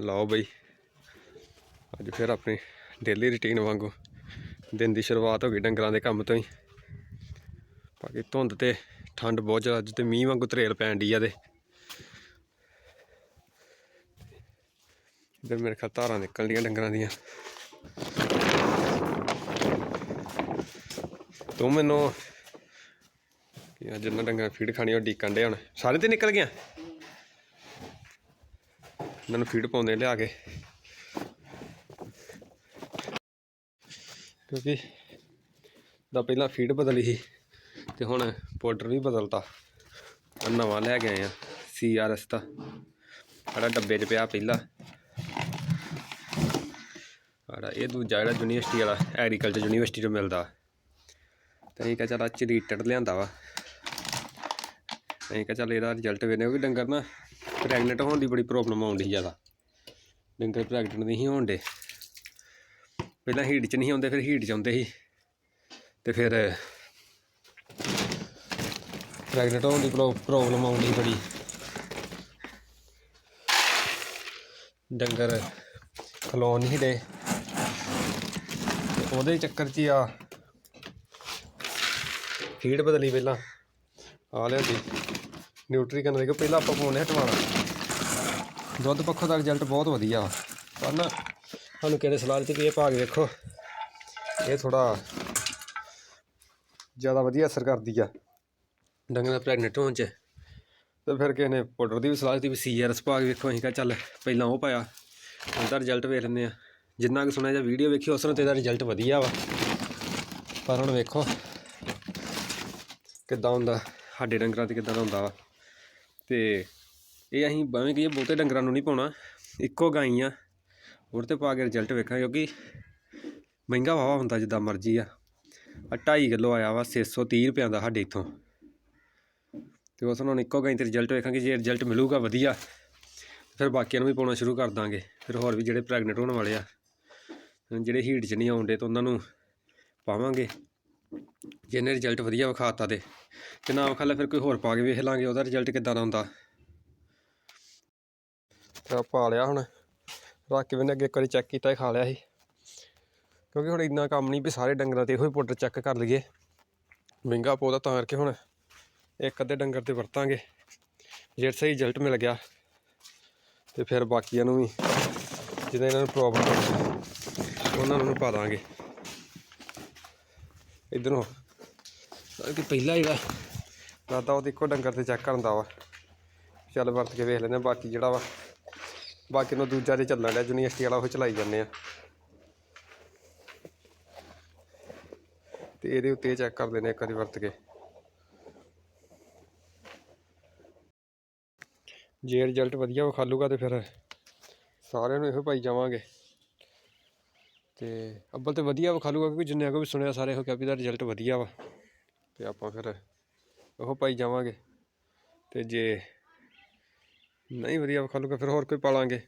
ਲਓ ਬਈ। ਅੱਜ ਫਿਰ ਆਪਣੀ ਡੇਲੀ ਰੁਟੀਨ ਵਾਂਗੂ ਦਿਨ ਦੀ ਸ਼ੁਰੂਆਤ ਹੋ ਗਈ ਡੰਗਰਾਂ ਦੇ ਕੰਮ ਤੋਂ ਹੀ। ਬਾਕੀ ਧੁੰਦ ਤੇ ਠੰਡ ਬਹੁਤ ਜ਼ਿਆਦਾ, ਅੱਜ ਤੇ ਮੀਂਹ ਵਾਂਗੂ ਤਰੇਲ ਪੈਣ ਡਈ ਆ ਤੇ। ਇਧਰ ਮੇਰੇ ਖਾ ਧਾਰਾਂ ਨਿਕਲਦੀਆਂ ਡੰਗਰਾਂ ਦੀਆਂ। ਤੂੰ ਮੈਨੂੰ ਕਿ ਅੱਜ ਇਹਨਾਂ ਡੰਗਰਾਂ ਫੀਡ ਖਾਣੀ ਉਹ ਡੀਕਣ ਦੇ ਹੁਣ। ਸਾਰੇ ਤੇ ਨਿਕਲ ਗਿਆ? ਇਹਨਾਂ ਫੀਡ ਪਾਉਂਦੇ ਲਿਆ ਕੇ। ਕਿਉਂਕਿ ਦਾ ਪਹਿਲਾਂ ਫੀਡ ਬਦਲੀ ਸੀ ਤੇ ਹੁਣ ਪਾਊਡਰ ਵੀ ਬਦਲਤਾ। ਨਵਾਂ ਲੈ ਕੇ ਆਏ ਆ ਸੀਆਰਐਸ ਦਾ। ਸਾਡਾ ਡੱਬੇ 'ਚ ਪਿਆ ਪਹਿਲਾਂ। ਆੜਾ ਇਹ ਦੂਜਾ ਜਿਹੜਾ ਯੂਨੀਵਰਸਿਟੀ ਵਾਲਾ ਐਗਰੀਕਲਚਰ ਯੂਨੀਵਰਸਿਟੀ ਤੋਂ ਮਿਲਦਾ। ਤੇ ਅਸੀਂ ਕਿਹਾ ਚੱਲ ਅੱਜ ਲਿਆਂਦਾ ਵਾ। ਅਸੀਂ ਕਿਹਾ ਚੱਲ ਇਹਦਾ ਰਿਜ਼ਲਟ ਮੇਰੇ ਉਹ ਵੀ ਡੰਗਰ ਨਾ ਪ੍ਰੈਗਨੈਂਟ ਹੋਣ ਦੀ ਬੜੀ ਪ੍ਰੋਬਲਮ ਆਉਂਦੀ ਜ਼ਿਆਦਾ। ਡੰਗਰ ਪ੍ਰੈਗਨੈਂਟ ਨਹੀਂ ਹੋਣ ਦੇ ਪਹਿਲਾਂ ਹੀਟ 'ਚ ਨਹੀਂ ਆਉਂਦੇ, ਫਿਰ ਹੀਟ 'ਚ ਆਉਂਦੇ ਸੀ। ਤੇ ਫਿਰ ਪ੍ਰੈਗਨੈਂਟ ਹੋਣ ਦੀ ਪ੍ਰੋਬਲਮ ਆਉਂਦੀ ਬੜੀ। ਡੰਗਰ ਖਲੋਣ ਨਹੀਂ ਦੇ। ਉਹਦੇ ਚੱਕਰ 'ਚ ਆ। ਫੀਡ ਬਦਲੀ ਪਹਿਲਾਂ। ਆ ਲਿਆਂਦੀ। ਨਿਊਟਰੀ ਕਰਨ ਦੇ ਪਹਿਲਾਂ ਆਪਾਂ ਪਾਉਣੇ ਹਟਵਾਣਾ ਦੁੱਧ ਪੱਖੋਂ ਦਾ ਰਿਜ਼ਲਟ ਬਹੁਤ ਵਧੀਆ ਵਾ। ਪਰ ਨਾ, ਸਾਨੂੰ ਕਿਹੜੇ ਸਲਾਹ ਦਿੱਤੀ ਵੀ ਇਹ ਭਾਗ ਵੇਖੋ। ਇਹ ਥੋੜਾ ਜ਼ਿਆਦਾ ਵਧੀਆ ਅਸਰ ਕਰਦੀ ਆ। ਡੰਗਰ ਪ੍ਰੈਗਨੈਂਟ ਹੋਣ 'ਚ। ਤੇ ਫਿਰ ਕਿਸੇ ਨੇ ਪਾਊਡਰ ਦੀ ਵੀ ਸਲਾਹ ਦਿੱਤੀ ਵੀ ਸੀਆਰਐਸ ਭਾਗ ਵੇਖੋ। ਅਸੀਂ ਕਿਹਾ ਚੱਲ, ਪਹਿਲਾਂ ਉਹ ਪਾਇਆ। ਉਹਦਾ ਰਿਜ਼ਲਟ ਵੇਖ ਲੈਂਦੇ ਆ। ਜਿੰਨਾ ਕੁ ਸੁਣਿਆ ਜਾਂ ਵੀਡੀਓ ਵੇਖੀ, ਉਸ ਨੂੰ ਤੇ ਇਹਦਾ ਰਿਜ਼ਲਟ ਵਧੀਆ ਵਾ। ਪਰ ਹੁਣ ਵੇਖੋ, ਕਿੱਦਾਂ ਹੁੰਦਾ, ਸਾਡੇ ਡੰਗਰਾਂ ਤੇ ਕਿੱਦਾਂ ਦਾ ਹੁੰਦਾ ਵਾ। ਤੇ ਇਹ ਅਸੀਂ ਬਾਵੇਂ ਕਿ ਬਹੁਤੇ ਡੰਗਰਾਂ ਨੂੰ ਨਹੀਂ ਪਾਉਣਾ। ਇੱਕੋ ਗਾਈ ਆ। ਉਹਦੇ ਤੇ ਪਾ ਕੇ ਰਿਜ਼ਲਟ ਵੇਖਾਂ ਕਿਉਂਕਿ ਮਹਿੰਗਾ ਵਾਵਾ ਹੁੰਦਾ ਜਿੱਦਾਂ ਮਰਜ਼ੀ ਆ। ਆ 2.5 ਕਿਲੋ ਆਇਆ ਵਾ 630 ਰੁਪਏ ਦਾ ਸਾਡੇ ਇੱਥੋਂ। ਤੇ ਉਸ ਨੂੰ ਇੱਕੋ ਗਾਈ ਤੇ ਰਿਜ਼ਲਟ ਵੇਖਾਂਗੇ, ਜੇ ਰਿਜ਼ਲਟ ਮਿਲੂਗਾ ਵਧੀਆ, ਫਿਰ ਬਾਕੀਆਂ ਨੂੰ ਵੀ ਪਾਉਣਾ ਸ਼ੁਰੂ ਕਰ ਦਾਂਗੇ। ਫਿਰ ਹੋਰ ਵੀ ਜਿਹੜੇ ਪ੍ਰੈਗਨੈਂਟ ਹੋਣ ਵਾਲੇ ਆ, ਜਿਹੜੇ ਹੀਟ 'ਚ ਨਹੀਂ ਆਉਂਦੇ ਤਾਂ ਉਹਨਾਂ ਨੂੰ ਪਾਵਾਂਗੇ। ਜਿਹਨੇ ਰਿਜ਼ਲਟ ਵਧੀਆ ਵਿਖਾਤਾ ਦੇ ਤੇ ਨਾ ਵਿਖਾ ਫਿਰ ਕੋਈ ਹੋਰ ਪਾ ਕੇ ਵੇਖ ਲਾਂਗੇ ਉਹਦਾ ਰਿਜ਼ਲਟ ਕਿੱਦਾਂ ਦਾ ਹੁੰਦਾ। ਤਾਂ ਪਾ ਲਿਆ ਹੁਣ ਰੱਖ ਕੇ ਵੀ ਅੱਗੇ ਇੱਕ ਵਾਰੀ ਚੈੱਕ ਕੀਤਾ ਹੀ ਖਾ ਲਿਆ ਸੀ। ਕਿਉਂਕਿ ਹੁਣ ਇੰਨਾ ਕੰਮ ਨਹੀਂ ਵੀ ਸਾਰੇ ਡੰਗਰਾਂ ਤੇ ਇਹੋ ਹੀ ਪਾਊਡਰ ਚੈੱਕ ਕਰ ਲਈਏ। ਮਹਿੰਗਾ ਪੌਦਾ ਤਾਂ ਕਰਕੇ ਹੁਣ ਇੱਕ ਅੱਧੇ ਡੰਗਰ ਤੇ ਵਰਤਾਂਗੇ, ਜੇ ਸਹੀ ਰਿਜ਼ਲਟ ਮਿਲ ਗਿਆ। ਤੇ ਫਿਰ ਬਾਕੀਆਂ ਨੂੰ ਵੀ ਜਿਹਨਾਂ ਇਹਨਾਂ ਨੂੰ ਪ੍ਰੋਬਲਮ ਉਹਨਾਂ ਨੂੰ ਪਾ ਦਾਂਗੇ। ਇਧਰੋਂ। ਕਿ ਪਹਿਲਾ ਜਿਹੜਾ ਦਾਦਾ ਉਹ ਦੇਖੋ ਡੰਗਰ ਤੇ ਚੈੱਕ ਕਰਨ ਦਾ ਵਾ। ਚੱਲ ਵਰਤ ਕੇ ਵੇਖ ਲੈਂਦੇ ਬਾਕੀ ਜਿਹੜਾ ਵਾ। ਬਾਕੀ ਨੂੰ ਦੂਜਾ ਤੇ ਚੱਲਣ ਡਿਆ ਯੂਨੀਵਰਸਿਟੀ ਵਾਲਾ ਉਹ ਚਲਾਈ ਜਾਂਦੇ ਆ। ਤੇ ਇਹਦੇ ਉੱਤੇ ਚੈੱਕ ਕਰ ਲੈਂਦੇ ਇੱਕ ਵਾਰੀ ਵਰਤ ਕੇ। ਜੇ ਰਿਜ਼ਲਟ ਵਧੀਆ ਵਿਖਾਲੂਗਾ ਤੇ ਫਿਰ ਸਾਰਿਆਂ ਨੂੰ ਇਹੋ ਪਾਈ ਜਾਵਾਂਗੇ। ਤੇ ਅੱਬਲ ਤੇ ਵਧੀਆ ਵਿਖਾਲੂਗਾ ਕਿਉਂਕਿ ਜਿੰਨੇ ਕੋ ਵੀ ਸੁਣਿਆ ਸਾਰੇ ਇਹੋ ਕਿਹਾ ਵੀ ਦਾ ਰਿਜ਼ਲਟ ਵਧੀਆ ਵਾ। ਤੇ ਆਪਾਂ ਫਿਰ ਉਹ ਪਾਈ ਜਾਵਾਂਗੇ। ਤੇ ਜੇ ਨਹੀਂ ਵਧੀਆ ਵਿਖਾਲੂਗਾ ਫਿਰ ਹੋਰ ਕੋਈ ਪਾਲਾਂਗੇ।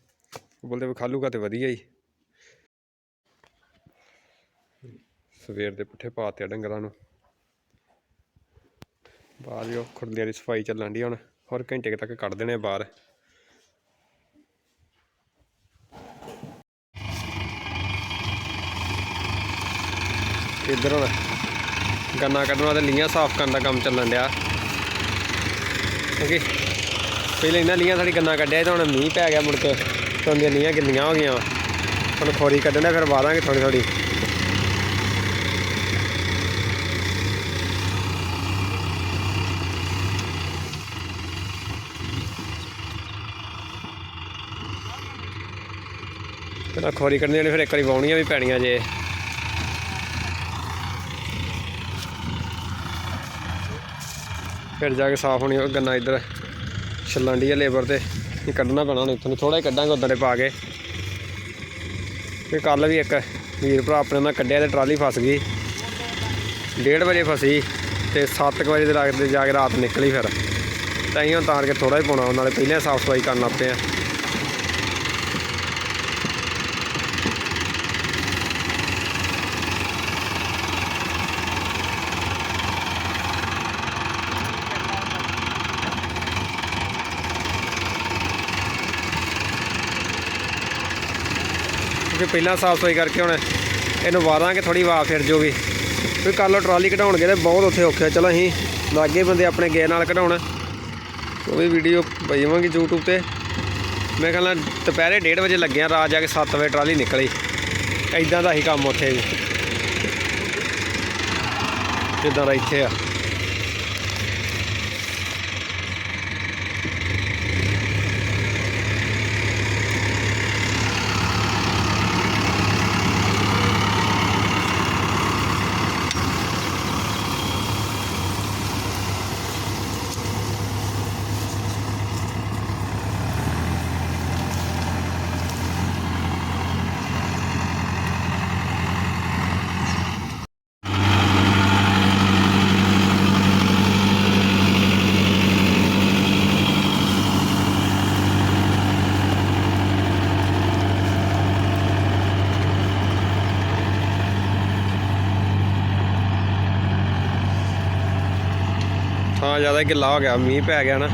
ਅੱਬਲ ਤੇ ਵਿਖਾਲੂਗਾ ਤੇ ਵਧੀਆ ਹੀ। ਸਵੇਰ ਦੇ ਪੁੱਠੇ ਪਾਤੇ ਆ ਡੰਗਰਾਂ ਨੂੰ। ਬਾਅਦ ਜੋ ਖੁਰਲੀਆਂ ਦੀ ਸਫ਼ਾਈ ਚੱਲਣ ਦੀ ਹੁਣ। ਹੋਰ ਘੰਟੇ ਤੱਕ ਕੱਢ ਦੇਣੇ ਆ ਬਾਹਰ। ਇੱਧਰ ਹੁਣ ਗੰਨਾ ਕੱਢਣਾ ਤੇ ਲੀਆਂ ਸਾਫ਼ ਕਰਨ ਦਾ ਕੰਮ ਚੱਲਣ ਡਿਆ। ਕਿਉਂਕਿ ਪਹਿਲੇ ਇਹਨਾਂ ਲੀਆਂ ਸਾਡੀ ਗੰਨਾ ਕੱਢਿਆ ਸੀ, ਤਾਂ ਹੁਣ ਮੀਂਹ ਪੈ ਗਿਆ ਮੁੜ ਕੇ, ਤਾਂ ਦੀਆਂ ਲੀਆਂ ਗਿੱਲੀਆਂ ਹੋ ਗਈਆਂ ਹੁਣ ਖੋਰੀ ਕੱਢਣਾ ਫਿਰ ਵਾਦਾਂਗੇ ਥੋੜੀ ਥੋੜੀ ਪਹਿਲਾਂ ਖੋਰੀ ਕੱਢਣੀ ਫਿਰ ਇੱਕ ਵਾਰੀ ਵਾਉਣੀਆਂ ਵੀ ਪੈਣੀਆਂ ਜੇ। ਫਿਰ ਜਾ ਕੇ ਸਾਫ਼ ਹੋਣੀ ਉਹ ਗੰਨਾ ਇੱਧਰ ਛੱਲਣ ਦੀ ਹੈ ਲੇਬਰ ਤੇ। ਇਹ ਕੱਢਣਾ ਪੈਣਾ ਹੁਣ ਇੱਥੋਂ ਥੋੜਾ ਹੀ ਕੱਢਾਂਗੇ ਉਦਾਂ ਦੇ ਪਾ ਕੇ। ਤੇ ਕੱਲ ਵੀ ਇੱਕ ਵੀਰ ਭਰਾ ਆਪਣੇ ਨਾਲ ਕੱਢਿਆ ਤੇ ਟਰਾਲੀ ਫਸ ਗਈ। 1:30 ਵਜੇ ਫਸੀ ਤੇ 7 ਵਜੇ ਦੇ ਲੱਗਦੇ ਜਾ ਕੇ ਰਾਤ ਨਿਕਲੀ ਫਿਰ। ਤਾਂ ਹੀ ਹੁਣ ਤਾਰ ਕੇ ਥੋੜਾ ਹੀ ਪਾਉਣਾ ਨਾਲੇ ਪਹਿਲਾਂ ਸਾਫ਼ ਸਫ਼ਾਈ ਕਰਨ ਲੱਗ ਪਏ ਆ। ਤੁਸੀਂ ਪਹਿਲਾਂ ਸਾਫ਼ ਸਫ਼ਾਈ ਕਰਕੇ ਹੁਣ ਇਹਨੂੰ ਵਾਰਾਂਗੇ ਥੋੜੀ ਵਾਹ ਫਿਰ ਜੂਗੀ। ਵੀ ਕੱਲ ਨੂੰ ਟਰਾਲੀ ਕਢਾਉਣਗੇ ਤੇ ਬਹੁਤ ਉੱਥੇ ਔਖਾ ਹੈ। ਚਲੋ ਅਸੀਂ ਲਾਗੇ ਬੰਦੇ ਆਪਣੇ ਗੇ ਨਾਲ ਕਢਾਉਣ। ਉਹ ਵੀ ਵੀਡੀਓ ਪਾਈਵਾਂਗੇ YouTube ਤੇ। ਮੈਂ ਕਹਿੰਦਾ ਦੁਪਹਿਰੇ 1:30 ਵਜੇ ਲੱਗਿਆ, ਰਾਤ ਜਾ ਕੇ 7 ਵਜੇ ਟਰਾਲੀ ਨਿਕਲੀ। ਐਦਾਂ ਦਾ ਹੀ ਕੰਮ ਉੱਥੇ ਵੀ। ਜਿੱਦਾਂ ਦਾ ਇੱਥੇ ਆ। ਥਾਂ ਜ਼ਿਆਦਾ ਗਿੱਲਾ ਹੋ ਗਿਆ, ਮੀਂਹ ਪੈ ਗਿਆ ਨਾ।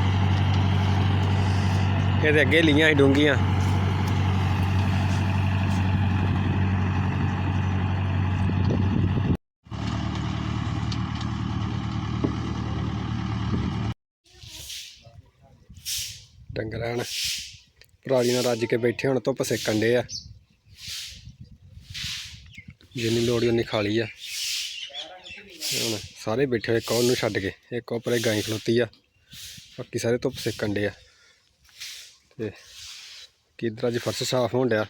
ਇਹਦੇ ਅੱਗੇ ਲੀਆਂ ਸੀ ਡੂੰਘੀਆਂ। ਡੰਗਰ ਹਨ ਪਰਾਲੀ ਨਾਲ ਰੱਜ ਕੇ ਬੈਠੇ, ਹੁਣ ਧੁੱਪ ਸੇਕਣ ਦੇ ਆ। ਜਿੰਨੀ ਲੋੜ ਉਹਨੀ ਖਾ ਲਈ ਆ। ਹੁਣ ਸਾਰੇ ਬੈਠੇ ਹੋਏ, ਇੱਕ ਉਹਨੂੰ ਛੱਡ ਕੇ, ਇੱਕ ਉੱਪਰੇ ਗਾਂ ਖਲੋਤੀ ਆ। ਬਾਕੀ ਸਾਰੇ ਧੁੱਪ ਸੇਕਣ ਡੇ ਆ। ਤੇ ਕਿਧਰ ਅੱਜ ਫਰਸ਼ ਸਾਫ਼ ਹੋਣ ਡਿਆ।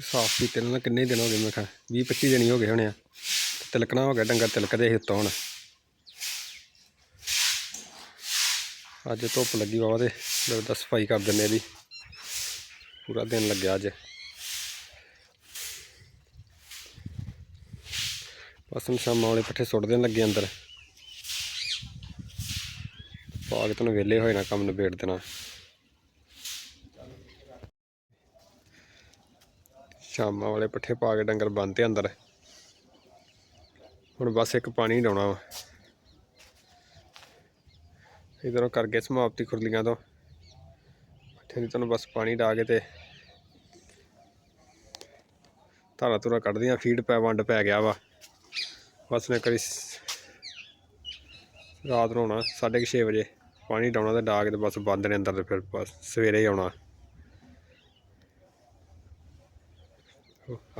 ਸਾਫ਼ ਕੀਤੇ ਨੂੰ ਨਾ ਕਿੰਨੇ ਦਿਨ ਹੋ ਗਏ ਮੈਂ ਕਿਹਾ 20 25 ਦਿਨ ਹੀ ਹੋ ਗਏ ਹੋਣੇ ਆ। ਤਿਲਕਣਾ ਹੋ ਗਿਆ, ਡੰਗਰ ਤਿਲਕਦੇ ਸੀ ਉੱਤੋਂ ਹੁਣ। ਅੱਜ ਧੁੱਪ ਲੱਗੀ ਵਾਵਾ ਤੇ ਲੱਗਦਾ ਸਫ਼ਾਈ ਕਰ ਦਿੰਨੇ ਇਹਦੀ ਪੂਰਾ ਦਿਨ ਲੱਗਿਆ ਅੱਜ। ਬਸ ਹੁਣ ਸ਼ਾਮਾਂ ਵਾਲੇ ਪੱਠੇ ਸੁੱਟ ਦੇਣ ਲੱਗੇ ਅੰਦਰ। ਪਾਗ ਤੋਂ ਵਿਹਲੇ ਹੋਏ ਨਾ ਕੰਮ ਨਿਬੇੜ ਦੇਣਾ। ਸ਼ਾਮਾਂ ਵਾਲੇ ਪੱਠੇ ਪਾ ਕੇ ਡੰਗਰ ਬੰਨ੍ਹਤੇ ਅੰਦਰ। ਹੁਣ ਬਸ ਇੱਕ ਪਾਣੀ ਡਾਉਣਾ ਵਾ। ਇਧਰੋਂ ਕਰਕੇ ਸਮਾਪਤੀ ਖੁਰਲੀਆਂ ਤੋਂ। ਪੱਠੇ ਦੀ ਤੁਹਾਨੂੰ ਬਸ ਪਾਣੀ ਡਾ ਕੇ ਤੇ ਧਾਰਾ ਧੁਰਾ ਕੱਢਦੀਆਂ, ਫੀਡ ਪੈ, ਵੰਡ ਪੈ ਗਿਆ ਵਾ। ਬਸ ਨੇ ਕਰੀ ਰਾਤ ਨੂੰ ਆਉਣਾ 6:30 ਵਜੇ। ਪਾਣੀ ਡਾਉਣਾ ਤੇ ਡਾ ਕੇ ਤੇ ਬਸ ਬੰਦ ਨੇ ਅੰਦਰ ਤੇ ਫਿਰ ਬਸ ਸਵੇਰੇ ਹੀ ਆਉਣਾ।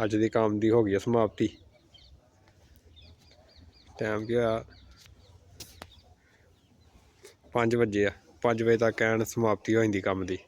ਅੱਜ ਦੀ ਕੰਮ ਦੀ ਹੋ ਗਈ ਹੈ ਸਮਾਪਤੀ। ਟਾਈਮ ਕੀ ਹੋਇਆ? 5 ਵਜੇ ਆ। 5 ਵਜੇ ਤੱਕ ਐਨ ਸਮਾਪਤੀ ਹੋ ਜਾਂਦੀ ਕੰਮ ਦੀ।